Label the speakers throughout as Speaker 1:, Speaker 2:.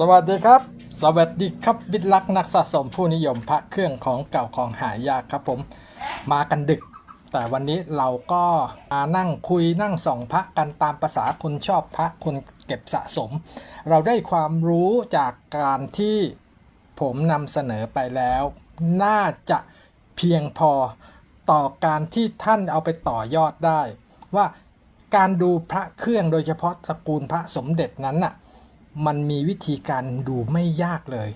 Speaker 1: สวัสดีครับ สวัสดีครับวิทลักษ์นักสะสมผู้นิยมพระเครื่องของเก่าของหายากครับผม มากันดึก แต่วันนี้เราก็มานั่งคุยนั่งส่องพระกันตามภาษาคนชอบพระคนเก็บสะสม เราได้ความรู้จากการที่ผมนำเสนอไปแล้ว น่าจะเพียงพอต่อการที่ท่านเอาไปต่อยอดได้ ว่าการดูพระเครื่องโดยเฉพาะตระกูลพระสมเด็จนั้นน่ะ มันมีวิธีการดูไม่ยากเลย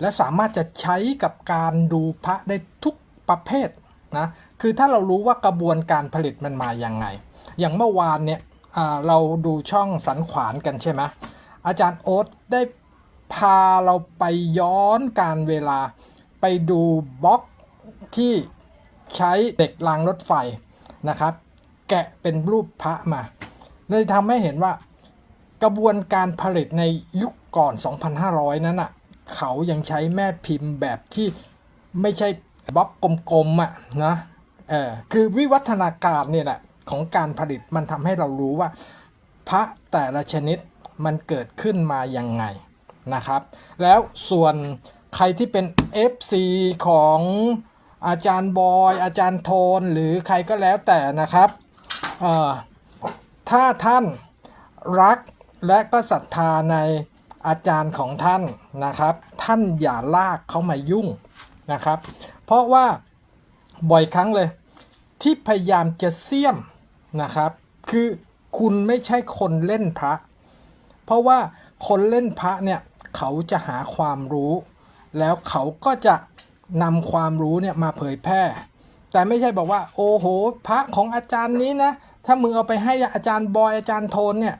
Speaker 1: และสามารถจะใช้กับการดูพระได้ทุกประเภทนะคือถ้าเรารู้ว่ากระบวนการผลิตมันมาอย่างไง อย่างเมื่อวานเนี่ยเราดูช่องสันขวานกันใช่ไหมอาจารย์โอ๊ตได้พาเราไปย้อนการเวลาไปดูบล็อกที่ใช้เด็กรางรถไฟนะครับ แกะเป็นรูปพระมาเลยทำให้เห็นว่า กระบวนการผลิตในยุคก่อน 2,500 นั้นอะ เขายังใช้แม่พิมพ์แบบที่ไม่ใช่บล็อกกลมๆอะนะเออคือวิวัฒนาการเนี่ยแหละของการผลิตมันทำให้เรารู้ว่า พระแต่ละชนิดมันเกิดขึ้นมายังไงนะครับ แล้วส่วนใครที่เป็น FC ของอาจารย์บอย อาจารย์โทน หรือใครก็แล้วแต่นะครับเออถ้าท่านรัก และก็ศรัทธาในอาจารย์ของท่านนะครับ ท่านอย่าลากเขามายุ่งนะครับ เพราะว่าบ่อยครั้งเลย ที่พยายามจะเสี่ยมนะครับ คือคุณไม่ใช่คนเล่นพระ เพราะว่าคนเล่นพระเนี่ยเขาจะหาความรู้ แล้วเขาก็จะนำความรู้เนี่ยมาเผยแพร่ แต่ไม่ใช่บอกว่า โอ้โห พระของอาจารย์นี้นะ ถ้ามึงเอาไปให้อาจารย์บอยอาจารย์โทนเนี่ย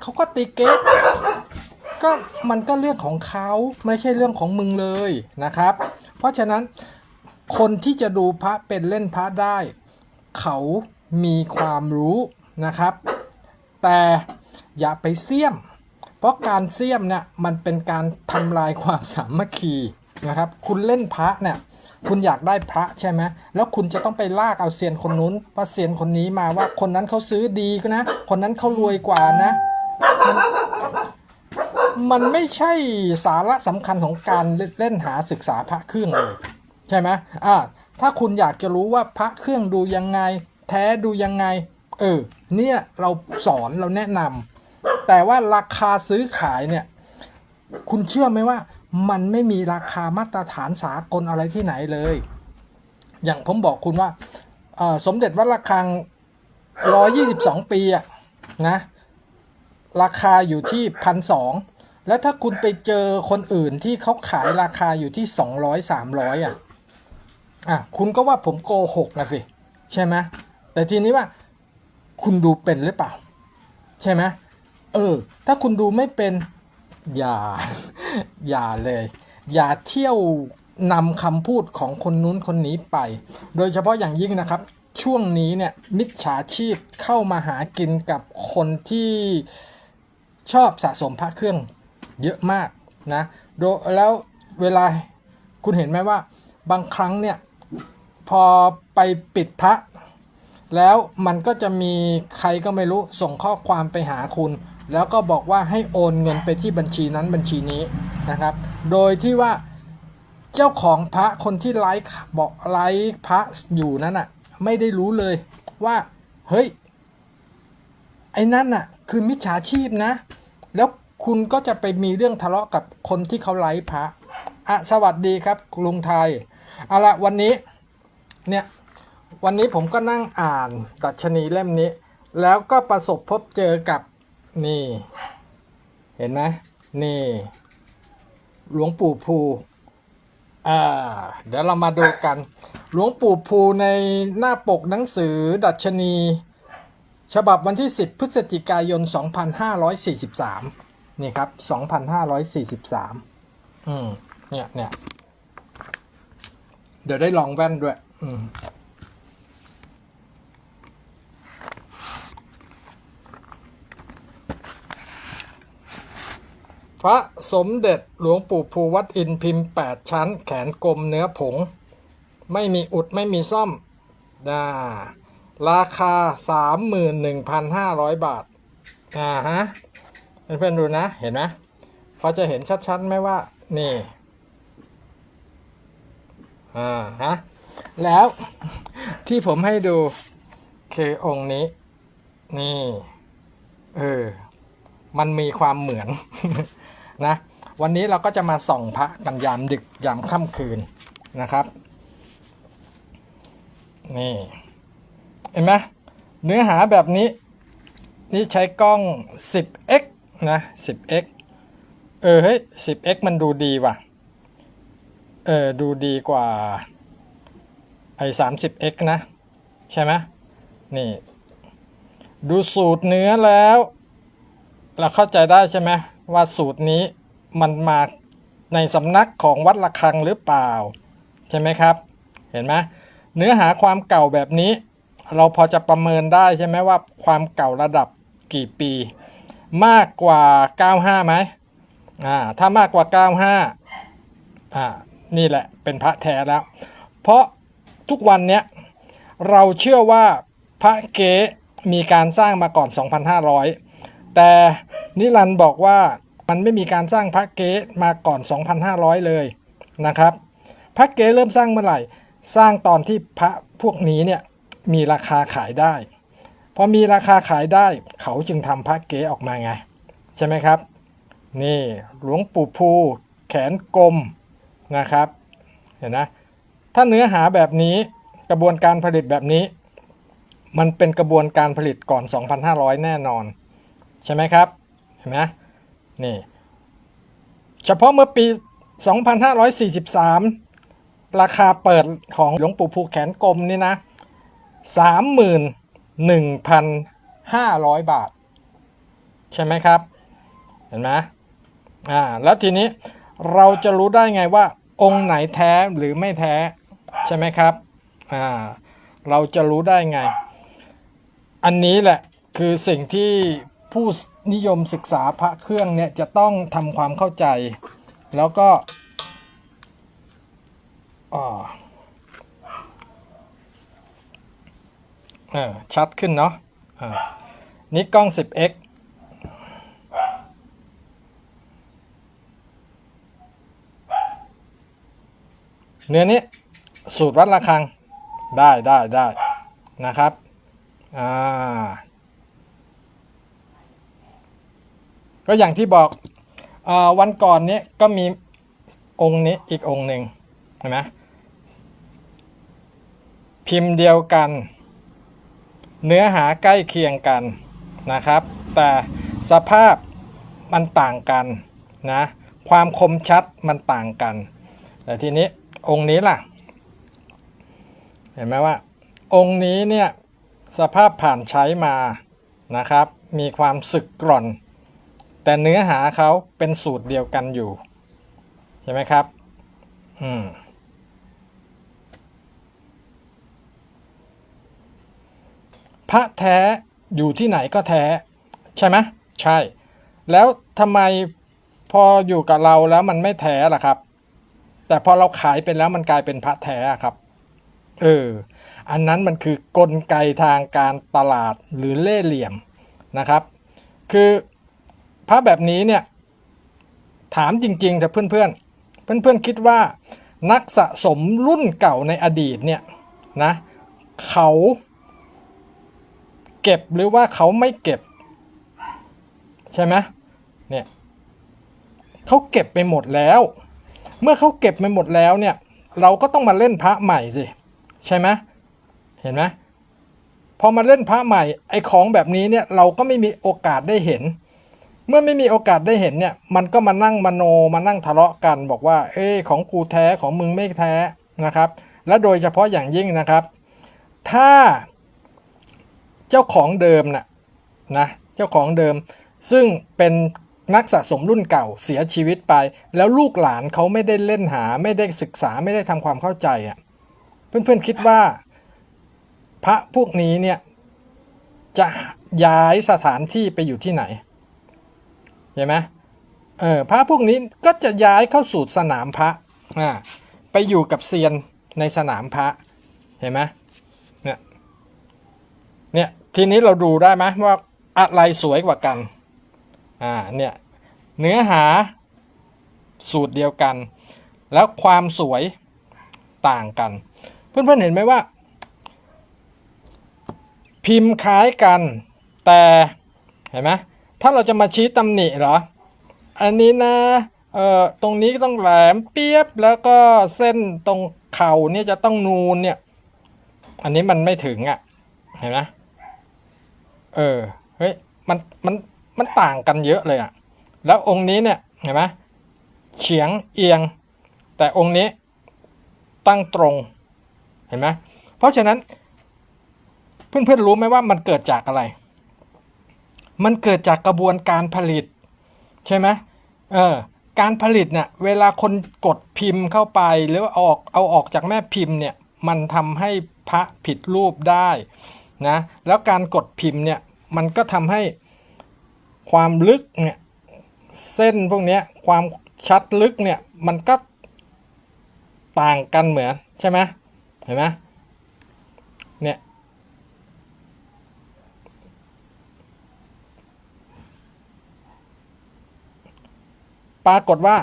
Speaker 1: เขาก็ตีเก๊กก็มันก็เรื่องของเขาไม่ใช่เรื่องของมึงเลยนะครับ เพราะฉะนั้นคนที่จะดูพระเป็นเล่นพระได้ เขามีความรู้นะครับ แต่อย่าไปเสี่ยม เพราะการเสี่ยมเนี่ยมันเป็นการทำลายความสามัคคีนะครับ คุณเล่นพระเนี่ยคุณอยากได้พระใช่ไหมแล้วคุณจะต้องไปลากเอาเซียนคนนู้นว่าเซียนคนนี้มาว่าคนนั้นเขาซื้อดีก็นะ คนนั้นเขารวยกว่านะ มันไม่ใช่สาระสำคัญของการเล่นหาศึกษาพระเครื่องเลยใช่ไหมอ่าถ้าคุณอยากจะรู้ว่าพระเครื่องดูยังไง แท้ดูยังไง เออ เนี่ยเราสอนเราแนะนำแต่ว่าราคาซื้อขายเนี่ย คุณเชื่อไหมว่า มันไม่มีราคามาตรฐานสากลอะไรที่ไหนเลย อย่างผมบอกคุณว่าเอ่อสมเด็จวัดระฆัง 122 ปีอะนะ ราคาอยู่ที่พันสองแล้วถ้าคุณไปเจอคนอื่นที่เขาขายราคาอยู่ที่200 300อะอะคุณก็ว่าผมโกหกนะสิใช่ไหมแต่ทีนี้ว่า คุณดูเป็นหรือเปล่า ใช่ไหมเออ ถ้าคุณดูไม่เป็น อย่า อย่าเลย อย่าเที่ยวนำคำพูดของคนนู้นคนนี้ไป โดยเฉพาะอย่างยิ่งนะครับ ช่วงนี้เนี่ยมิจฉาชีพเข้ามาหากินกับคนที่ ชอบสะสมพระเครื่องเยอะมากนะโดแล้วเวลาคุณเห็นไหมว่าบางครั้งเนี่ยพอไปปิดพระ แล้วมันก็จะมีใครก็ไม่รู้ส่งข้อความไปหาคุณ แล้วก็บอกว่าให้โอนเงินไปที่บัญชีนั้นบัญชีนี้นะครับ โดยที่ว่าเจ้าของพระคนที่ไลฟ์บอกไลฟ์พระอยู่นั้นอะไม่ได้รู้เลยว่า เฮ้ย ไอ้นั่นน่ะ คือมิจฉาชีพนะ แล้วคุณก็จะไปมีเรื่องทะเลาะกับคนที่เขาไลฟ์พระอะสวัสดีครับลุงไทยเอาละวันนี้เนี่ยวันนี้ผมก็นั่งอ่านดัชนีเล่มนี้ แล้วก็ประสบพบเจอกับนี่ เห็นไหมนี่ หลวงปู่ภูอ่าเดี๋ยวเรามาดูกัน หลวงปู่ภูในหน้าปกหนังสือดัชนี ฉบับวันที่ 10 พฤศจิกายน 2543 นี่ครับ 2543 อืม เนี่ยเนี่ย เดี๋ยวได้ลองแว่นด้วย อืม พระสมเด็จหลวงปู่ภูวัดอินพิมพ์ 8 ชั้น แขนกลมเนื้อผง ไม่มีอุดไม่มีซ่อมนะ ราคา 31,500 บาท อ่าฮะ เพื่อนๆดูนะ เห็นไหมพอจะเห็นชัดๆไหมว่า นี่ อ่าฮะ แล้วที่ผมให้ดู คือองค์นี้ นี่ เออ มันมีความเหมือน นะ วันนี้เราก็จะมาส่องพระกันยามดึกยามค่ำคืนนะครับ นี่ เห็นไหมเนื้อหาแบบนี้ นี่ใช้กล้อง 10x นะ 10x เออเฮ้ย 10x มันดูดีว่ะ เออ ดูดีกว่าไอ้ 30x นะ ใช่ไหมนี่ ดูสูตรเนื้อแล้ว เราเข้าใจได้ใช่ไหมว่าสูตรนี้มันมาในสำนักของวัดระฆังหรือเปล่า ใช่ไหมครับ เห็นไหมเนื้อหาความเก่าแบบนี้ เราพอจะประเมินได้ใช่ไหมว่าความเก่าระดับกี่ปี มากกว่า 95ไหมอ่าถ้ามากกว่า 95อ่านี่แหละเป็นพระแท้แล้ว เพราะทุกวันเนี้ยเราเชื่อว่าพระเก๊มีการสร้างมาก่อน 2,500 แต่นิรันต์บอกว่ามันไม่มีการสร้างพระเก๊มาก่อน 2,500 เลยนะครับ พระเก๊เริ่มสร้างเมื่อไหร่ สร้างตอนที่พระพวกนี้เนี่ย มีราคาขายได้พอมีราคาขายได้เขาจึงทำพระเก๊ออกมาไง ใช่ไหมครับ นี่หลวงปู่ภูแขนกลมนะครับเห็นนะถ้าเนื้อหาแบบนี้กระบวนการผลิตแบบนี้ มันเป็นกระบวนการผลิตก่อน 2,500 แน่นอน ใช่ไหมครับเห็นไหมนี่เฉพาะเมื่อปี 2543 ราคาเปิดของหลวงปู่ภูแขนกลมนี่นะ 31,500บาท ใช่ไหมครับ เห็นไหมอ่าแล้วทีนี้เราจะรู้ได้ไงว่า องค์ไหนแท้หรือไม่แท้ใช่ไหมครับอ่าเราจะรู้ได้ไง อันนี้แหละคือสิ่งที่ผู้นิยมศึกษาพระเครื่องเนี่ยจะต้องทำความเข้าใจ แล้วก็อ่าเอ ชัดขึ้นเนาะอ่านี่กล้อง 10x เนื้อนี้สูตรวัดระฆังได้ได้ได้นะครับ อ่า ก็อย่างที่บอกอาวันก่อนเนี้ยก็มีองค์นี้อีกองค์หนึ่งเห็นไหมพิมพ์เดียวกัน เนื้อหาใกล้เคียงกันนะครับ แต่สภาพมันต่างกันนะความคมชัดมันต่างกัน แต่ทีนี้องค์นี้ล่ะ เห็นไหมว่า องค์นี้เนี่ยสภาพผ่านใช้มานะครับ มีความสึกกร่อน แต่เนื้อหาเขาเป็นสูตรเดียวกันอยู่ ใช่ไหมครับ อืม พระแท้อยู่ที่ไหนก็แท้ ใช่ไหมใช่ แล้วทำไมพออยู่กับเราแล้วมันไม่แท้ล่ะครับ แต่พอเราขายไปแล้วมันกลายเป็นพระแท้ครับเอออันนั้นมันคือกลไกทางการตลาดหรือเล่เหลี่ยมนะครับ คือพระแบบนี้เนี่ยถามจริงๆเถอะเพื่อนๆ เพื่อนๆคิดว่านักสะสมรุ่นเก่าในอดีตเนี่ยนะเขา ก็บหรือว่าเขาไม่เก็บ ใช่ไหมเนี่ยเขาเก็บไปหมดแล้ว เมื่อเขาเก็บไปหมดแล้วเนี่ย เราก็ต้องมาเล่นพระใหม่สิใช่ไหมเห็นไหมพอมาเล่นพระใหม่ไอ้ของแบบนี้เนี่ยเราก็ไม่มีโอกาสได้เห็น เมื่อไม่มีโอกาสได้เห็นเนี่ย มันก็มานั่งมโนมานั่งทะเลาะกัน บอกว่า เอ้ของกูแท้ของมึงไม่แท้นะครับ และโดยเฉพาะอย่างยิ่งนะครับ ถ้า เจ้าของเดิมน่ะนะเจ้าของเดิม ซึ่งเป็นนักสะสมรุ่นเก่าเสียชีวิตไป แล้วลูกหลานเขาไม่ได้เล่นหา ไม่ได้ศึกษาไม่ได้ทำความเข้าใจอะเพื่อนๆคิดว่า พระพวกนี้เนี่ยจะย้ายสถานที่ไปอยู่ที่ไหนเห็นไหมเออพระพวกนี้ก็จะย้ายเข้าสู่สนามพระอ่าไปอยู่กับเซียนในสนามพระเห็นไหม ทีนี้เราดูได้ไหมว่าอะไรสวยกว่ากัน อ่า เนี่ย เนื้อหาสูตรเดียวกัน แล้วความสวยต่างกัน เพื่อนๆเห็นไหมว่า พิมพ์คล้ายกันแต่เห็นไหมถ้าเราจะมาชี้ตำหนิเหรอ อันนี้นะ เอ่อ ตรงนี้ต้องแหลมเปียบแล้วก็เส้นตรงเข่าเนี่ยจะต้องนูนเนี่ย อันนี้มันไม่ถึงอะ่ะ เห็นไหม เออเฮ้ยมันมันมันต่างกันเยอะเลยอะ่ะแล้วองค์นี้เนี่ยเห็นไหมเฉียงเอียง แต่องค์นี้ตั้งตรงเห็นไหมเพราะฉะนั้น เพื่อนๆรู้ไหมว่ามันเกิดจากอะไร มันเกิดจากกระบวนการผลิต ใช่ไหมเออการผลิตเนี่ยเวลาคนกดพิมพ์เข้าไป หรือว่าเอาออกเอาออกจากแม่พิมพ์เนี่ยมันทำให้พระผิดรูปได้ นะแล้วการกดพิมพ์เนี่ยมันก็ทำให้ความลึกเนี่ยเส้นพวกนี้ความชัดลึกเนี่ยมันก็ต่างกันเหมือนใช่ไหมเห็นไหมเนี่ยปรากฏว่า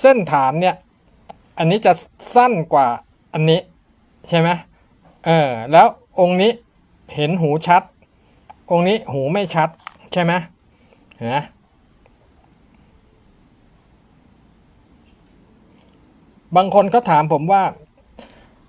Speaker 1: เส้นฐานเนี่ยอันนี้จะสั้นกว่าอันนี้ใช่ไหม เออแล้วองค์นี้เห็นหูชัด องค์นี้หูไม่ชัดใช่ไหมเห็นไหมบางคนก็ถามผมว่า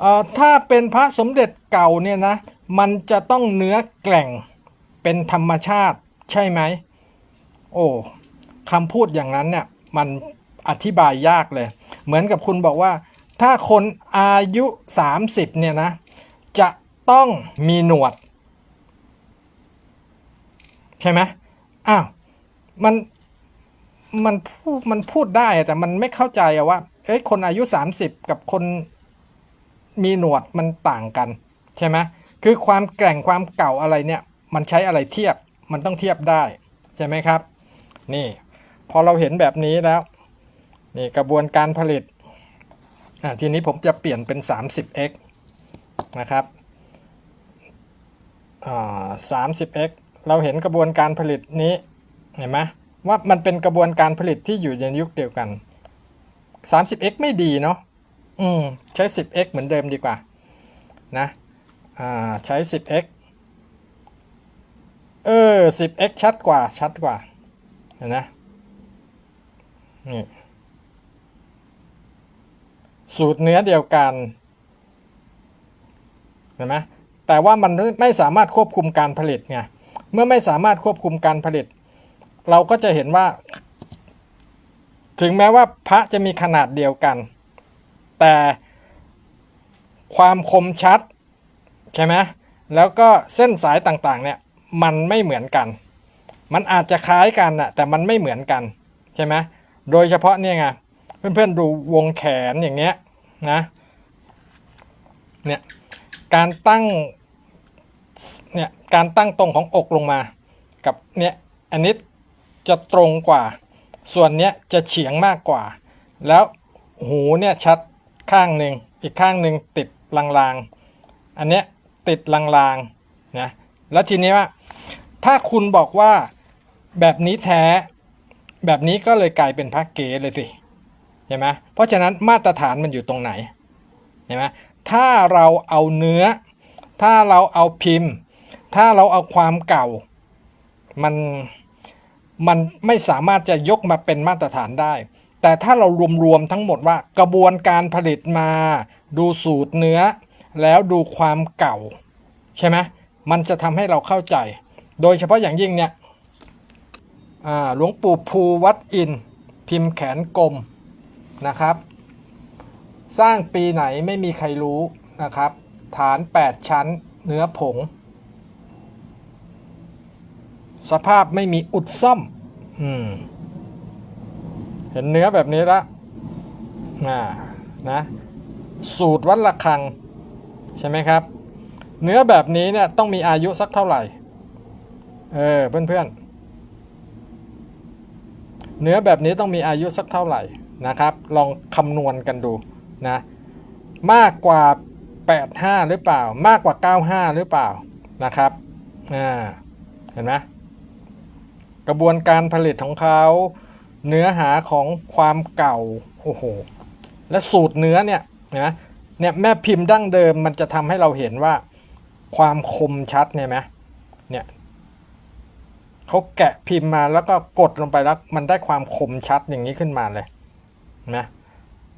Speaker 1: เอ่อถ้าเป็นพระสมเด็จเก่าเนี่ยนะ มันจะต้องเนื้อแกร่งเป็นธรรมชาติใช่ไหม โอ้คำพูดอย่างนั้นเนี่ยมันอธิบายยากเลย เหมือนกับคุณบอกว่า ถ้าคนอายุ 30เนี่ยนะ ต้องมีหนวด ใช่ไหมอ้าวมันมันพูดมันพูดได้แต่มันไม่เข้าใจอะว่าเอ้ยคนอายุ 30 กับคนมีหนวดมันต่างกัน ใช่ไหมคือความแกร่งความเก่าอะไรเนี่ย มันใช้อะไรเทียบมันต้องเทียบได้ ใช่ไหมครับ นี่ พอเราเห็นแบบนี้แล้ว นี่กระบวนการผลิตอะทีนี้ผมจะเปลี่ยนเป็น 30x นะครับ 30x เราเห็นกระบวนการผลิตนี้เห็นไหมว่ามันเป็นกระบวนการผลิตที่อยู่ในยุคเดียวกัน 30x ไม่ดีเนาะอืมใช้ 10x เหมือนเดิมดีกว่านะอ่าใช้ 10x เออ 10x ชัดกว่าชัดกว่าเห็นนะนี่สูตรเนื้อเดียวกันเห็นไหม แต่ว่ามันไม่สามารถควบคุมการผลิตไงเมื่อไม่สามารถควบคุมการผลิต เราก็จะเห็นว่า ถึงแม้ว่าพระจะมีขนาดเดียวกัน แต่ความคมชัดใช่ไหมแล้วก็เส้นสายต่างๆเนี่ยมันไม่เหมือนกัน มันอาจจะคล้ายกันนะแต่มันไม่เหมือนกันใช่ไหมโดยเฉพาะเนี่ยไงเพื่อนๆดูวงแขนอย่างเงี้ยนะเนี่ย การตั้งเนี่ยการตั้งตรงของอกลงมา กับเนี่ยอันนี้จะตรงกว่า ส่วนเนี้ยจะเฉียงมากกว่า แล้วหูเนี่ยชัดข้างหนึ่งอีกข้างหนึ่งติดลางๆ อันเนี้ยติดลางๆนะแล้วทีนี้ว่า ถ้าคุณบอกว่าแบบนี้แท้แบบนี้ก็เลยกลายเป็นพระเก๋เลยสิเห็นไหมเพราะฉะนั้นมาตรฐานมันอยู่ตรงไหนเห็นไหม ถ้าเราเอาเนื้อ ถ้าเราเอาพิมพ์ ถ้าเราเอาความเก่า มันมันไม่สามารถจะยกมาเป็นมาตรฐานได้ แต่ถ้าเรารวมๆทั้งหมดว่ากระบวนการผลิตมา ดูสูตรเนื้อ แล้วดูความเก่า ใช่ไหมมันจะทำให้เราเข้าใจ โดยเฉพาะอย่างยิ่งเนี่ยหลวงปู่ภูวัดอิน พิมพ์แขนกลมนะครับ สร้างปีไหนไม่มีใครรู้นะครับ ฐาน 8 ชั้นเนื้อผง สภาพไม่มีอุดซ่อม อืม เห็นเนื้อแบบนี้ละอ่านะ สูตรวัดระฆัง ใช่ไหมครับ เนื้อแบบนี้เนี่ยต้องมีอายุสักเท่าไหร่ เออ เพื่อนๆ เนื้อแบบนี้ต้องมีอายุสักเท่าไหร่นะครับ ลองคำนวณกันดู นะมากกว่า 85 หรือเปล่า มากกว่า 95 หรือเปล่านะครับอ่าเห็นไหมกระบวนการผลิตของเขาเนื้อหาของความเก่าโอ้โหและสูตรเนื้อเนี่ยนะเนี่ยแม่พิมพ์ดั้งเดิมมันจะทำให้เราเห็นว่าความคมชัดเนี่ยไหมเนี่ยเขาแกะพิมพ์มาแล้วก็กดลงไปแล้วมันได้ความคมชัดอย่างนี้ขึ้นมาเลยนะ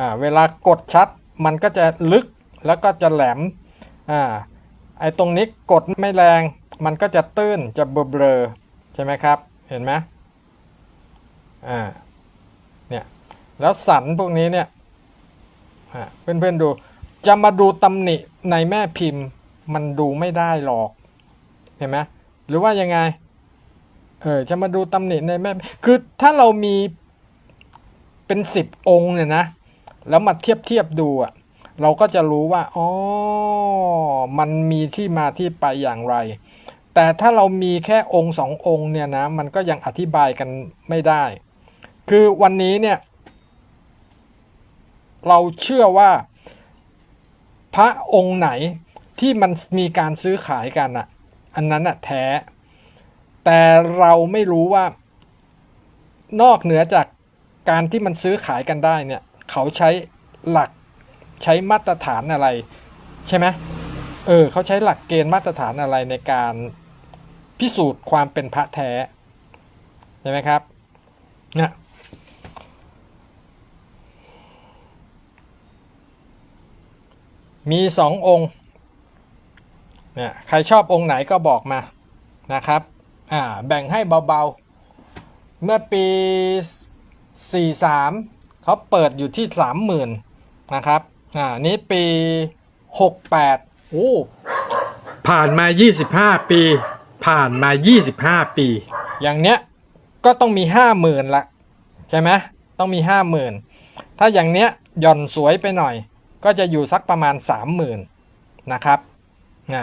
Speaker 1: อ่าเวลากดชัดมันก็จะลึกแล้วก็จะแหลมอ่าไอ้ตรงนี้กดไม่แรงมันก็จะตื้นจะเบลอใช่ไหมครับ เห็นไหมอ่าเนี่ยแล้วสันพวกนี้เนี่ยอ่าเพื่อนๆดูจะมาดูตำหนิในแม่พิมพ์ มันดูไม่ได้หรอก เห็นไหมหรือว่ายังไงเออจะมาดูตำหนิในแม่ คือถ้าเรามีเป็นสิบองค์เนี่ยนะ แล้วมาเทียบเทียบดูอะเราก็จะรู้ว่าอ๋อมันมีที่มาที่ไปอย่างไร แต่ถ้าเรามีแค่องค์สององค์เนี่ยนะมันก็ยังอธิบายกันไม่ได้ คือวันนี้เนี่ย เราเชื่อว่า พระองค์ไหนที่มันมีการซื้อขายกันอะอันนั้นอะแท้ แต่เราไม่รู้ว่านอกเหนือจากการที่มันซื้อขายกันได้เนี่ย เขาใช้หลักใช้มาตรฐานอะไร ใช่ไหมเออเขาใช้หลักเกณฑ์มาตรฐานอะไรในการพิสูจน์ความเป็นพระแท้ใช่ไหมครับเนี่ยมีสององค์เนี่ยใครชอบองค์ไหนก็บอกมานะครับอ่าแบ่งให้เบาๆ เมื่อปี 43 เขาเปิดอยู่ที่30,000นะครับ อ่า นี้ปี68โอ้ผ่านมา25ปี ผ่านมา25ปี อย่างเนี้ยก็ต้องมี50,000ละใช่ไหมต้องมี50,000ถ้าอย่างเนี้ยหย่อนสวยไปหน่อย ก็จะอยู่สักประมาณ30,000นะครับ อ่า